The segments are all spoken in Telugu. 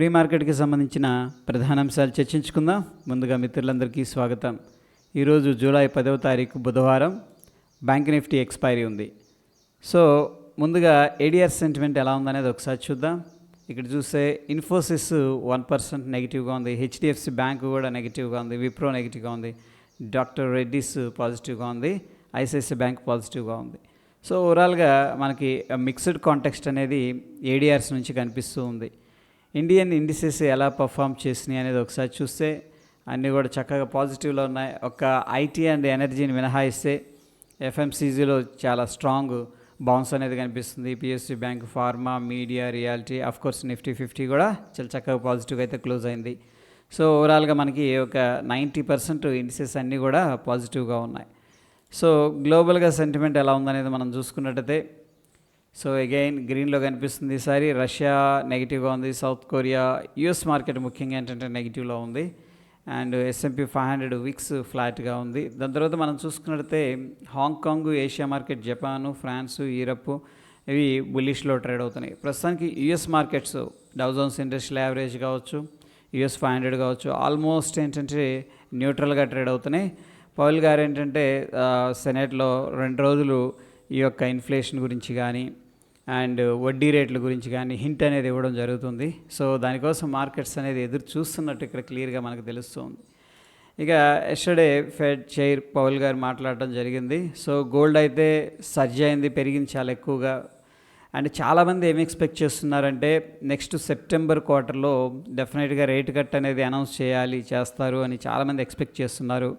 ప్రీ మార్కెట్కి సంబంధించిన ప్రధాన అంశాలు చర్చించుకుందాం. ముందుగా మిత్రులందరికీ స్వాగతం. ఈరోజు జూలై పదవ తారీఖు బుధవారం బ్యాంక్ నిఫ్టీ ఎక్స్పైరీ ఉంది. సో ముందుగా ఏడిఆర్ సెంటిమెంట్ ఎలా ఉందనేది ఒకసారి చూద్దాం. ఇక్కడ చూస్తే ఇన్ఫోసిస్ వన్ పర్సెంట్ నెగిటివ్గా ఉంది. హెచ్డిఎఫ్సి బ్యాంకు కూడా నెగిటివ్గా ఉంది. విప్రో నెగిటివ్గా ఉంది. డాక్టర్ రెడ్డిస్ పాజిటివ్గా ఉంది. ఐసిఐసిఐ బ్యాంక్ పాజిటివ్గా ఉంది. సో ఓవరాల్గా మనకి మిక్స్డ్ కాంటెక్స్ట్ అనేది ఏడిఆర్స్ నుంచి కనిపిస్తూ ఉంది. ఇండియన్ ఇండిసెస్ ఎలా పర్ఫామ్ చేసినాయి అనేది ఒకసారి చూస్తే అన్నీ కూడా చక్కగా పాజిటివ్లో ఉన్నాయి. ఒక ఐటీ అండ్ ఎనర్జీని మినహాయిస్తే ఎఫ్ఎంసీజీలో చాలా స్ట్రాంగ్ బౌన్స్ అనేది కనిపిస్తుంది. PSC bank pharma media realty course Nifty fifty కూడా చాలా చక్కగా పాజిటివ్గా అయితే క్లోజ్ అయింది. సో ఓవరాల్గా మనకి ఒక నైంటీ పర్సెంట్ ఇండిసెస్ అన్నీ కూడా పాజిటివ్గా ఉన్నాయి. సో గ్లోబల్గా సెంటిమెంట్ ఎలా ఉందనేది మనం చూసుకున్నట్టయితే సో అగైన్ గ్రీన్లో కనిపిస్తుంది ఈసారి రష్యా నెగిటివ్గా ఉంది. సౌత్ కొరియా యుఎస్ మార్కెట్ ముఖ్యంగా ఏంటంటే నెగిటివ్లో ఉంది. And SMP five hundred VIX ఫ్లాట్గా ఉంది. దాని తర్వాత మనం చూసుకున్నట్లయితే Hong Kong Asia market Japan France Europe ఇవి బులిష్లో ట్రేడ్ అవుతున్నాయి. ప్రస్తుతానికి US markets Dow Jones industrial average కావచ్చు యుఎస్ ఫైవ్ హండ్రెడ్ కావచ్చు ఆల్మోస్ట్ ఏంటంటే న్యూట్రల్గా ట్రేడ్ అవుతున్నాయి. పౌల్ గారు ఏంటంటే సెనేట్లో రెండు రోజులు ఈ యొక్క ఇన్ఫ్లేషన్ గురించి కానీ అండ్ వడ్డీ రేట్ల గురించి కానీ హింట్ అనేది ఇవ్వడం జరుగుతుంది. సో దానికోసం మార్కెట్స్ అనేది ఎదురు చూస్తున్నట్టు ఇక్కడ క్లియర్గా మనకు తెలుస్తుంది. ఇక ఎస్టర్డే ఫెడ్ చైర్ పౌల్ గారు మాట్లాడటం జరిగింది. సో గోల్డ్ అయితే సర్జ్ అయింది పెరిగింది చాలా ఎక్కువగా. అండ్ చాలామంది ఏమి ఎక్స్పెక్ట్ చేస్తున్నారంటే నెక్స్ట్ సెప్టెంబర్ క్వార్టర్లో డెఫినెట్గా రేట్ కట్ అనేది అనౌన్స్ చేయాలి చేస్తారు అని చాలామంది ఎక్స్పెక్ట్ చేస్తున్నారు.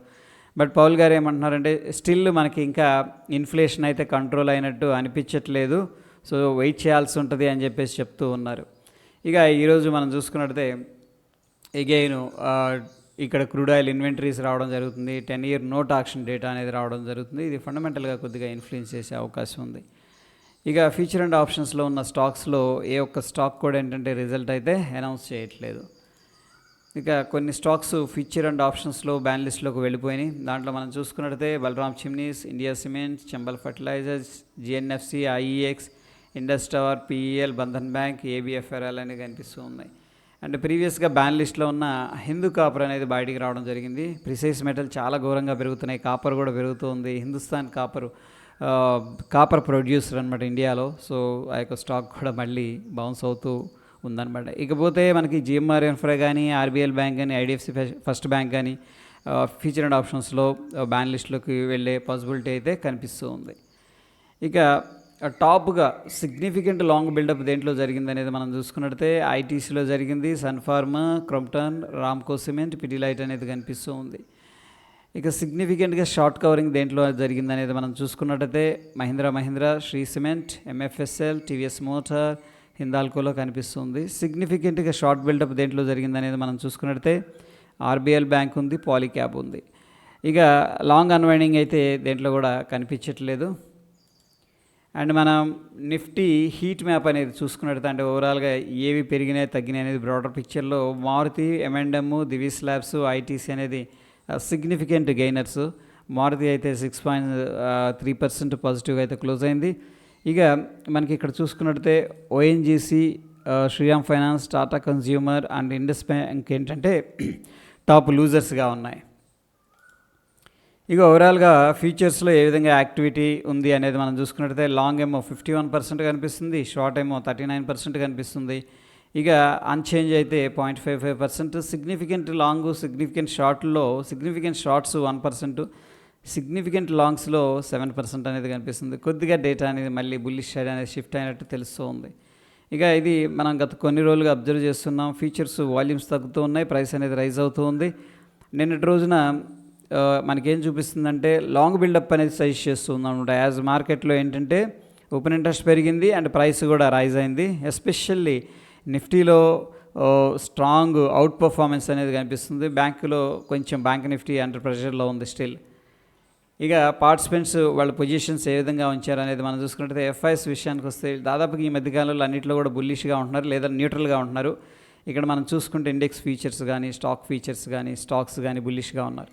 బట్ పౌల్ గారు ఏమంటున్నారంటే స్టిల్ మనకి ఇంకా ఇన్ఫ్లేషన్ అయితే కంట్రోల్ అయినట్టు అనిపించట్లేదు సో వెయిట్ చేయాల్సి ఉంటుంది అని చెప్పేసి చెప్తూ ఉన్నారు. ఇక ఈరోజు మనం చూసుకున్నట్టయితే ఎగైన్ ఇక్కడ క్రూడ్ ఆయిల్ ఇన్వెంటరీస్ రావడం జరుగుతుంది ten year note auction data అనేది రావడం జరుగుతుంది. ఇది ఫండమెంటల్గా కొద్దిగా ఇన్ఫ్లుయెన్స్ చేసే అవకాశం ఉంది. ఇక ఫ్యూచర్ అండ్ ఆప్షన్స్లో ఉన్న స్టాక్స్లో ఏ ఒక్క స్టాక్ కూడా ఏంటంటే రిజల్ట్ అయితే అనౌన్స్ చేయట్లేదు. ఇక కొన్ని స్టాక్స్ ఫ్యూచర్ అండ్ ఆప్షన్స్లో బ్యాన్ లిస్ట్లోకి వెళ్ళిపోయినాయి. దాంట్లో మనం చూసుకున్నట్టయితే Balram chimneys India cements Chambal fertilizers GNFC IEX Indus tower PEL Bandhan bank ABFRL అనేవి కనిపిస్తూ ఉన్నాయి. అండ్ ప్రీవియస్గా బ్యాన్ లిస్ట్లో ఉన్న హిందూ కాపర్ అనేది బయటికి రావడం జరిగింది. ప్రిసైజ్ మెటల్ చాలా ఘోరంగా పెరుగుతున్నాయి. కాపర్ కూడా పెరుగుతుంది హిందుస్థాన్ కాపర్ కాపర్ ప్రొడ్యూసర్ అనమాట ఇండియాలో. సో ఆ యొక్క స్టాక్ కూడా మళ్ళీ బౌన్స్ అవుతూ ఉందన్నమాట. ఇకపోతే మనకి జిఎంఆర్ ఇన్ఫ్రా కానీ ఆర్బీఎల్ బ్యాంక్ కానీ ఐడిఎఫ్సి ఫస్ట్ బ్యాంక్ కానీ ఫ్యూచర్ అండ్ ఆప్షన్స్లో బ్యాన్ లిస్టులోకి వెళ్ళే పాసిబిలిటీ అయితే కనిపిస్తూ ఉంది. ఇక టాప్గా సిగ్నిఫికెంట్ లాంగ్ బిల్డప్ దేంట్లో జరిగింది అనేది మనం చూసుకున్నట్టయితే ఐటీసీలో జరిగింది సన్ఫార్మ్ క్రొంప్టన్ రామ్కో సిమెంట్ పిటిలైట్ అనేది కనిపిస్తూ ఉంది. ఇక సిగ్నిఫికెంట్గా షార్ట్ కవరింగ్ దేంట్లో జరిగింది అనేది మనం చూసుకున్నట్టయితే Mahindra Mahindra Shri cement MFSL TVS motor హిందాల్కోలో కనిపిస్తుంది. సిగ్నిఫికెంట్గా షార్ట్ బిల్డప్ దేంట్లో జరిగింది అనేది మనం చూసుకున్నట్టయితే ఆర్బిఎల్ బ్యాంక్ ఉంది పాలిక్యాబ్ ఉంది. ఇక లాంగ్ అన్వైండింగ్ అయితే దేంట్లో కూడా కనిపించట్లేదు. అండ్ మనం నిఫ్టీ హీట్ మ్యాప్ అనేది చూసుకున్నట్టు అంటే ఓవరాల్గా ఏవి పెరిగినాయి తగ్గినాయి అనేది బ్రాడర్ పిక్చర్లో Maruti M and M Divi's labs ITC అనేది సిగ్నిఫికెంట్ గెయినర్స్ మారుతి అయితే సిక్స్ పాయింట్ త్రీ పర్సెంట్ పాజిటివ్గా అయితే క్లోజ్ అయింది. ఇక మనకి ఇక్కడ చూసుకున్నట్టయితే ONGC Shriram finance Tata consumer and Indus bank ఏంటంటే టాప్ లూజర్స్గా ఉన్నాయి. ఇక ఓవరాల్గా ఫ్యూచర్స్లో ఏ విధంగా యాక్టివిటీ ఉంది అనేది మనం చూసుకున్నట్టయితే లాంగ్ ఏమో ఫిఫ్టీ వన్ పర్సెంట్ కనిపిస్తుంది షార్ట్ ఏమో థర్టీ నైన్ పర్సెంట్ కనిపిస్తుంది. ఇక అన్చేంజ్ అయితే point five five percent significant long significant షార్ట్లో significant shorts one percent significant లాంగ్స్లో seven percent అనేది కనిపిస్తుంది. కొద్దిగా డేటా అనేది మళ్ళీ బుల్లిష్ షైడ్ అనేది షిఫ్ట్ అయినట్టు తెలుస్తూ ఉంది ఇక ఇది మనం గత కొన్ని రోజులుగా అబ్జర్వ్ చేస్తున్నాం. ఫీచర్స్ వాల్యూమ్స్ తగ్గుతూ ఉన్నాయి. ప్రైస్ అనేది రైజ్ అవుతూ ఉంది నిన్నటి రోజున మనకేం చూపిస్తుందంటే లాంగ్ బిల్డప్ అనేది సజెస్ట్ చేస్తుంది అనమాట. యాజ్ మార్కెట్లో ఏంటంటే ఓపెన్ ఇంట్రెస్ట్ పెరిగింది అండ్ ప్రైస్ కూడా రైజ్ అయింది. ఎస్పెషల్లీ నిఫ్టీలో స్ట్రాంగ్ అవుట్ పర్ఫార్మెన్స్ అనేది కనిపిస్తుంది. బ్యాంకులో కొంచెం బ్యాంక్ నిఫ్టీ అండర్ ప్రెషర్లో ఉంది స్టిల్ ఇక పార్టిసిపెంట్స్ వాళ్ళ పొజిషన్స్ ఏ విధంగా ఉంచారు అనేది మనం చూసుకుంటే ఎఫ్ఐఎస్ విషయానికి వస్తే దాదాపుగా ఈ మధ్యకాలంలో అన్నింటిలో కూడా బుల్లిష్గా ఉంటున్నారు లేదా న్యూట్రల్గా ఉంటున్నారు. ఇక్కడ మనం చూసుకుంటే ఇండెక్స్ ఫీచర్స్ కానీ స్టాక్ ఫీచర్స్ కానీ స్టాక్స్ కానీ బుల్లిష్గా ఉన్నారు.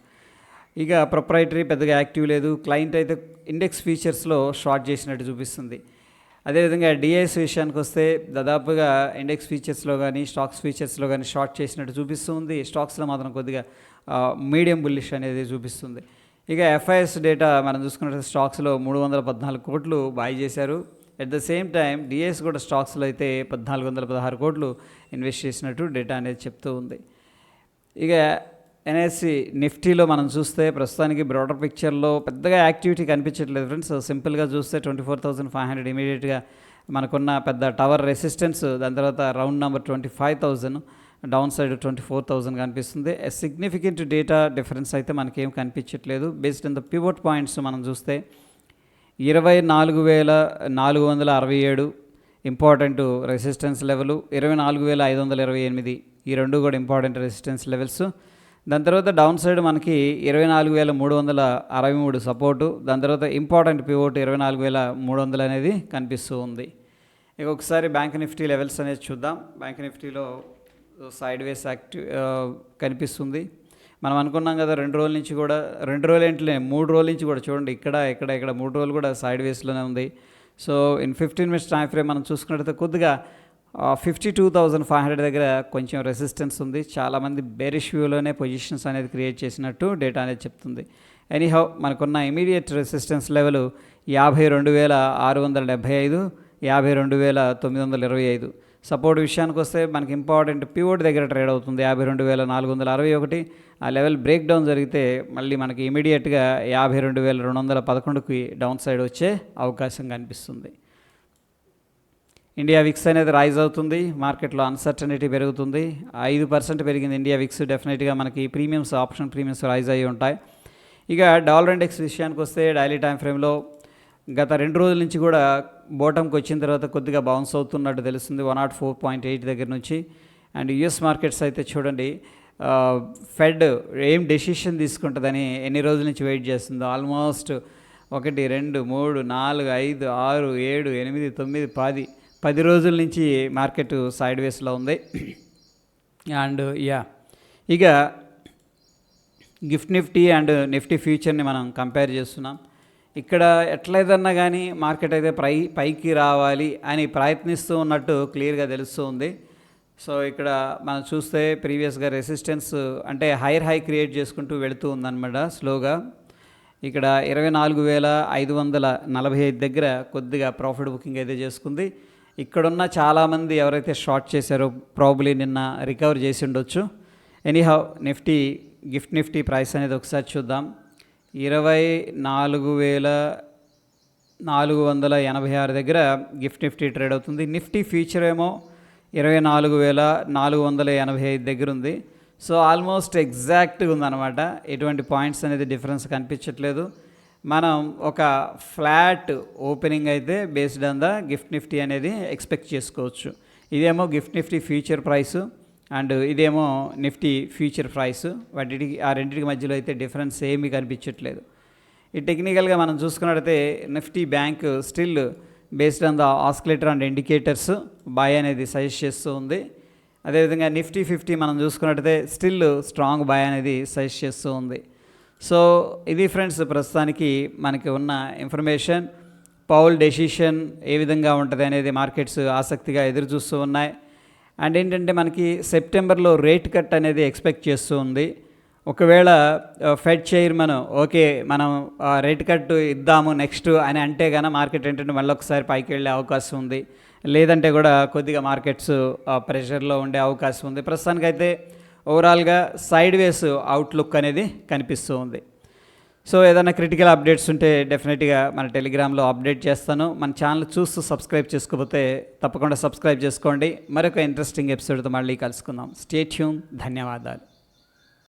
ఇక ప్రొప్రైటరీ పెద్దగా యాక్టివ్ లేదు. క్లయింట్ అయితే ఇండెక్స్ ఫీచర్స్లో షార్ట్ చేసినట్టు చూపిస్తుంది. అదేవిధంగా డిఐఎస్ విషయానికి వస్తే దాదాపుగా ఇండెక్స్ ఫీచర్స్లో కానీ స్టాక్స్ ఫీచర్స్లో కానీ షార్ట్ చేసినట్టు చూపిస్తుంది. స్టాక్స్లో మాత్రం కొద్దిగా మీడియం బుల్లిష్ అనేది చూపిస్తుంది. ఇక ఎఫ్ఐఎస్ డేటా మనం చూసుకున్నట్టు స్టాక్స్లో మూడు వందల పద్నాలుగు కోట్లు బాయ్ చేశారు. At the same time DS కూడా స్టాక్స్లో అయితే పద్నాలుగు వందల పదహారు కోట్లు ఇన్వెస్ట్ చేసినట్టు డేటా అనేది చెప్తూ ఉంది. ఇక ఎన్ఎస్సి నిఫ్టీలో మనం చూస్తే ప్రస్తుతానికి బ్రాడర్ పిక్చర్లో పెద్దగా యాక్టివిటీ కనిపించట్లేదు ఫ్రెండ్స్ సింపుల్గా చూస్తే twenty four thousand five hundred ఇమీడియట్గా మనకున్న పెద్ద టవర్ రెసిస్టెన్స్ దాని తర్వాత round number twenty five thousand down side twenty four thousand కనిపిస్తుంది. సిగ్నిఫికెంట్ డేటా డిఫరెన్స్ అయితే మనకేం కనిపించట్లేదు. Based in the pivot points మనం చూస్తే ఇరవై నాలుగు వేల నాలుగు వందల అరవై ఏడు ఇంపార్టెంట్ రెసిస్టెన్స్ లెవెల్ ఇరవై నాలుగు వేల ఐదు వందల ఇరవై ఎనిమిది ఈ రెండు కూడా ఇంపార్టెంట్ రెసిస్టెన్స్ లెవెల్స్ దాని తర్వాత డౌన్ సైడ్ మనకి ఇరవై నాలుగు వేల మూడు వందల అరవై మూడు సపోర్టు దాని తర్వాత ఇంపార్టెంట్ పివోట్ ఇరవై నాలుగు వేల మూడు వందలు అనేది కనిపిస్తూ ఉంది. ఇక ఒకసారి బ్యాంక్ నిఫ్టీ లెవెల్స్ అనేది చూద్దాం. బ్యాంక్ నిఫ్టీలో సైడ్ వేస్ యాక్టివ్ కనిపిస్తుంది. మనం అనుకున్నాం కదా రెండు రోజుల నుంచి కూడా రెండు రోజులు ఏంటిలే మూడు రోజుల నుంచి కూడా చూడండి ఇక్కడ ఇక్కడ ఇక్కడ మూడు రోజులు కూడా సైడ్ వేస్లోనే ఉంది. So in fifteen minutes time frame మనం చూసుకున్నట్టయితే కొద్దిగా fifty two thousand five hundred దగ్గర కొంచెం రెసిస్టెన్స్ ఉంది. చాలామంది బేరిష్ వ్యూలోనే పొజిషన్స్ అనేది క్రియేట్ చేసినట్టు డేటా అనేది చెప్తుంది. ఎనీహౌ మనకున్న ఇమీడియట్ రెసిస్టెన్స్ లెవెల్ యాభై రెండు వేల ఆరు వందల డెబ్భై ఐదు యాభై రెండు వేల తొమ్మిది వందల ఇరవై ఐదు. సపోర్ట్ విషయానికి వస్తే మనకి ఇంపార్టెంట్ పివోట్ దగ్గర ట్రేడ్ అవుతుంది. యాభై రెండు వేల నాలుగు వందల అరవై ఒకటి. ఆ లెవెల్ బ్రేక్ డౌన్ జరిగితే మళ్ళీ మనకి ఇమీడియట్గా యాభై రెండు వేల రెండు వందల పదకొండుకి డౌన్ సైడ్ వచ్చే అవకాశం కనిపిస్తుంది. ఇండియా విక్స్ అనేది రైజ్ అవుతుంది. మార్కెట్లో అన్సర్టనిటీ పెరుగుతుంది. ఐదు పర్సెంట్ పెరిగింది ఇండియా విక్స్ డెఫినెట్గా మనకి ప్రీమియమ్స్ ఆప్షన్ ప్రీమియమ్స్ రైజ్ అయ్యి ఉంటాయి. ఇక డాలర్ ఇండెక్స్ విషయానికి వస్తే డైలీ టైం ఫ్రేమ్లో గత రెండు రోజుల నుంచి కూడా బోటంకి వచ్చిన తర్వాత కొద్దిగా బౌన్స్ అవుతున్నట్టు తెలుస్తుంది. One naught four point eight దగ్గర నుంచి. అండ్ యుఎస్ మార్కెట్స్ అయితే చూడండి ఫెడ్ ఏం డెసిషన్ తీసుకుంటుందని ఎన్ని రోజుల నుంచి వెయిట్ చేస్తుందో. ఆల్మోస్ట్ ఒకటి రెండు మూడు నాలుగు ఐదు ఆరు ఏడు ఎనిమిది తొమ్మిది పది పది రోజుల నుంచి మార్కెట్ సైడ్ వేస్లో ఉంది. అండ్ యా ఇక గిఫ్ట్ నిఫ్టీ అండ్ నిఫ్టీ ఫ్యూచర్ని మనం కంపేర్ చేస్తున్నాం. ఇక్కడ ఎట్లయిదన్నా కానీ మార్కెట్ అయితే పై పైకి రావాలి అని ప్రయత్నిస్తూ ఉన్నట్టు క్లియర్గా తెలుస్తూ ఉంది. సో ఇక్కడ మనం చూస్తే ప్రీవియస్గా రెసిస్టెన్స్ అంటే హైర్ హై క్రియేట్ చేసుకుంటూ వెళుతూ ఉందన్నమాట స్లోగా. ఇక్కడ ఇరవై నాలుగు వేల ఐదు వందల నలభై ఐదు దగ్గర కొద్దిగా ప్రాఫిట్ బుకింగ్ అయితే చేసుకుంది. ఇక్కడున్న చాలామంది ఎవరైతే షార్ట్ చేశారో ప్రాబ్లీ నిన్న రికవర్ చేసి ఉండొచ్చు. Anyhow nifty gift nifty price అనేది ఒకసారి చూద్దాం. ఇరవై నాలుగు వేల నాలుగు వందల ఎనభై ఆరు దగ్గర గిఫ్ట్ నిఫ్టీ ట్రేడ్ అవుతుంది. నిఫ్టీ ఫ్యూచర్ ఏమో ఇరవై నాలుగు వేల నాలుగు వందల ఎనభై ఐదు దగ్గర ఉంది. సో ఆల్మోస్ట్ ఎగ్జాక్ట్గా ఉందన్నమాట. ఎటువంటి పాయింట్స్ అనేది డిఫరెన్స్ కనిపించట్లేదు. మనం ఒక ఫ్లాట్ ఓపెనింగ్ అయితే based on the gift nifty అనేది ఎక్స్పెక్ట్ చేసుకోవచ్చు. ఇదేమో gift nifty future price. And ఇదేమో నిఫ్టీ ఫ్యూచర్ ప్రైస్. వాటికి ఆ రెండింటికి మధ్యలో అయితే డిఫరెన్స్ ఏమీ కనిపించట్లేదు. ఈ టెక్నికల్గా మనం చూసుకున్నట్టయితే nifty bank still based on the oscillator and indicators buy అనేది సజెస్ట్ చేస్తూ ఉంది. అదేవిధంగా నిఫ్టీ ఫిఫ్టీ మనం చూసుకున్నట్టయితే స్టిల్ స్ట్రాంగ్ బాయ్ అనేది సజెస్ట్ చేస్తూ ఉంది. సో ఇది ఫ్రెండ్స్ ప్రస్తుతానికి మనకి ఉన్న ఇన్ఫర్మేషన్. పౌల్ డెసిషన్ ఏ విధంగా ఉంటుంది అనేది మార్కెట్స్ ఆసక్తిగా ఎదురు చూస్తూ ఉన్నాయి. అండ్ ఏంటంటే మనకి సెప్టెంబర్లో రేట్ కట్ అనేది ఎక్స్పెక్ట్ చేస్తూ ఉంది. ఒకవేళ ఫెడ్ చైర్మన్ ఓకే మనం రేట్ కట్ ఇద్దాము నెక్స్ట్ అని అంటే కానీ మార్కెట్ ఏంటంటే మళ్ళీ ఒకసారి పైకి వెళ్ళే అవకాశం ఉంది. లేదంటే కూడా కొద్దిగా మార్కెట్స్ ప్రెషర్లో ఉండే అవకాశం ఉంది. ప్రస్తుతానికైతే ఓవరాల్గా సైడ్ వేస్ అవుట్లుక్ అనేది కనిపిస్తూ ఉంది. సో ఏదైనా క్రిటికల్ అప్డేట్స్ ఉంటే డెఫినెట్గా మన టెలిగ్రామ్లో అప్డేట్ చేస్తాను. మన ఛానల్ చూస్తూ సబ్స్క్రైబ్ చేసుకోకపోతే తప్పకుండా సబ్స్క్రైబ్ చేసుకోండి. మరొక ఇంట్రెస్టింగ్ ఎపిసోడ్తో మళ్ళీ కలుసుకుందాం. స్టేట్యూన్ ధన్యవాదాలు.